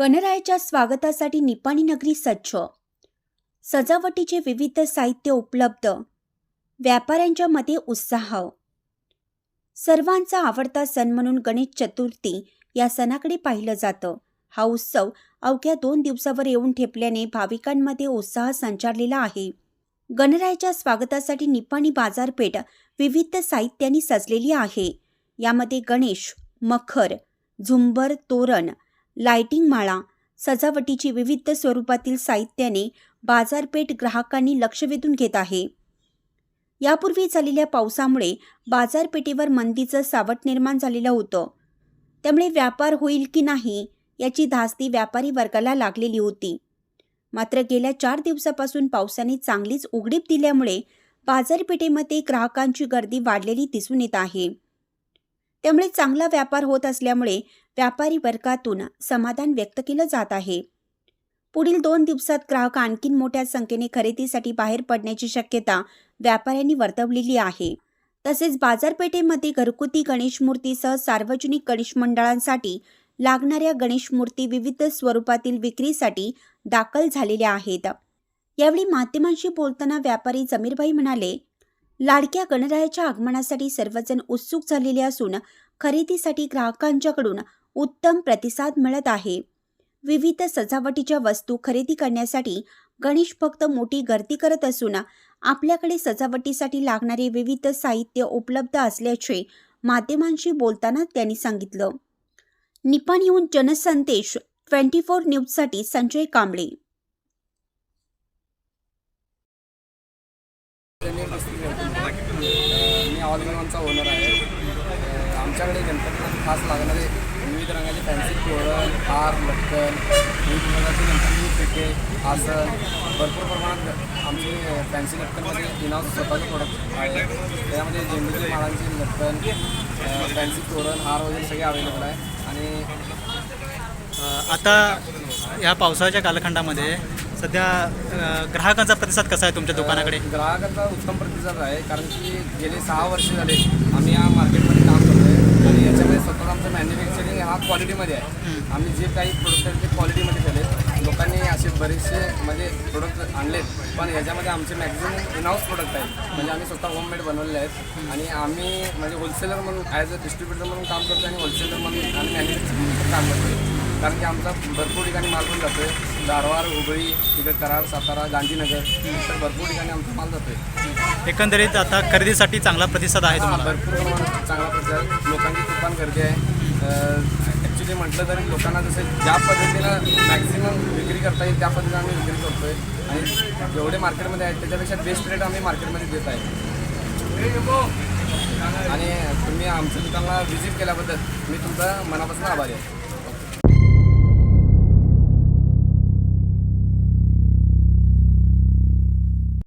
गणरायाच्या स्वागतासाठी निपाणी नगरी सज्ज सजावटीचे विविध साहित्य उपलब्ध. व्यापाऱ्यांच्या मध्ये उत्साह. सर्वांचा आवडता सण म्हणून गणेश चतुर्थी या सणाकडे पाहिलं जातं. हा उत्सव अवघ्या दोन दिवसावर येऊन ठेपल्याने भाविकांमध्ये उत्साह संचारलेला आहे. गणरायाच्या स्वागतासाठी निपाणी बाजारपेठ विविध साहित्यांनी सजलेली आहे. यामध्ये गणेश मखर झुंबर तोरण लाइटिंग माळा सजावटीची विविध स्वरूपातील साहित्याने बाजारपेठ ग्राहकांनी लक्ष वेधून घेत आहे. यापूर्वी झालेल्या पावसामुळे बाजारपेठेवर मंदीचं सावट निर्माण झालेलं होतं. त्यामुळे व्यापार होईल की नाही याची धास्ती व्यापारी वर्गाला लागलेली होती. मात्र गेल्या चार दिवसापासून पावसाने चांगलीच उघडीप दिल्यामुळे बाजारपेठेमध्ये ग्राहकांची गर्दी वाढलेली दिसून येत आहे. त्यामुळे चांगला व्यापार होत असल्यामुळे व्यापारी वर्गातून समाधान व्यक्त केलं जात आहे. पुढील दोन दिवसात ग्राहक आणखीन मोठ्या संख्येने खरेदीसाठी बाहेर पडण्याची शक्यता व्यापाऱ्यांनी वर्तवलेली आहे. तसेच बाजारपेठेमध्ये घरगुती गणेश मूर्तीसह सार्वजनिक गणेश मंडळांसाठी लागणाऱ्या गणेश मूर्ती विविध स्वरूपातील विक्रीसाठी दाखल झालेल्या आहेत. यावेळी माध्यमांशी बोलताना व्यापारी जमीरभाई म्हणाले लाडक्या गणरायाच्या आगमनासाठी सर्वजण उत्सुक झालेले असून खरेदीसाठी ग्राहकांच्याकडून उत्तम प्रतिसाद मिळत आहे. विविध सजावटीच्या वस्तू खरेदी करण्यासाठी गणेश भक्त मोठी गर्दी करत असून आपल्याकडे सजावटीसाठी लागणारे विविध साहित्य उपलब्ध असल्याचे माध्यमांशी बोलताना त्यांनी सांगितलं. निपाण येऊन जनसंदेश ट्वेंटी फोर न्यूजसाठी संजय कांबळे. मी ओनर आहे. आमच्याकडे गणपतीला खास लागणारे विविध रंगाचे फॅन्सी तोरण हार लटकन विविध प्रकारचे गणपती पेटे आसन भरपूर प्रमाणात आमचे फॅन्सी लटकनमध्ये इनाऊस स्वतःचे प्रोडक्ट आहे त्यामध्ये झेंडूचे माळांचे लटकन फॅन्सी तोरण हार वगैरे सगळे अवेलेबल आहे. आणि आता या पावसाळ्याच्या कालखंडामध्ये सध्या ग्राहकांचा प्रतिसाद कसा आहे तुमच्या दुकानाकडे? ग्राहकांचा उत्तम प्रतिसाद आहे कारण की गेले सहा वर्ष झाले आम्ही या मार्केटमध्ये काम करतोय. आणि याच्यामध्ये स्वतः आमचं मॅन्युफॅक्चरिंग हा क्वालिटीमध्ये आहे. आम्ही जे काही प्रोडक्ट आहेत ते क्वालिटीमध्ये केले. लोकांनी असे बरेचसे म्हणजे प्रोडक्ट आणलेत. पण याच्यामध्ये आमचे मॅक्झिमम इनहाऊस प्रोडक्ट आहेत. म्हणजे आम्ही स्वतः होममेड बनवलेले आहेत. आणि आम्ही म्हणजे होलसेलर म्हणून ॲज अ डिस्ट्रीब्युटर म्हणून काम करतो आणि होलसेलर म्हणून आणि मॅन्युफॅक्चरिंग म्हणून काम करतो कारण की आमचा भरपूर ठिकाणी माल पण जातोय. धारवाड हुबळी तिकडे कराड सातारा गांधीनगर तर भरपूर ठिकाणी आमचा माल जातोय. एकंदरीत आता खरेदीसाठी चांगला प्रतिसाद आहे तुम्हाला. भरपूर प्रमाणात चांगला प्रतिसाद लोकांची खूप पण गर्दी आहे. ॲक्च्युली म्हटलं तरी लोकांना जसे ज्या पद्धतीनं मॅक्झिमम विक्री करता येईल त्या पद्धतीनं आम्ही विक्री आहे आणि जेवढे मार्केटमध्ये आहेत त्याच्यापेक्षा बेस्ट रेट आम्ही मार्केटमध्ये देत आहे. आणि तुम्ही आमच्या दुकानाला व्हिजिट केल्याबद्दल मी तुमचा मनापासून आभारी आहे.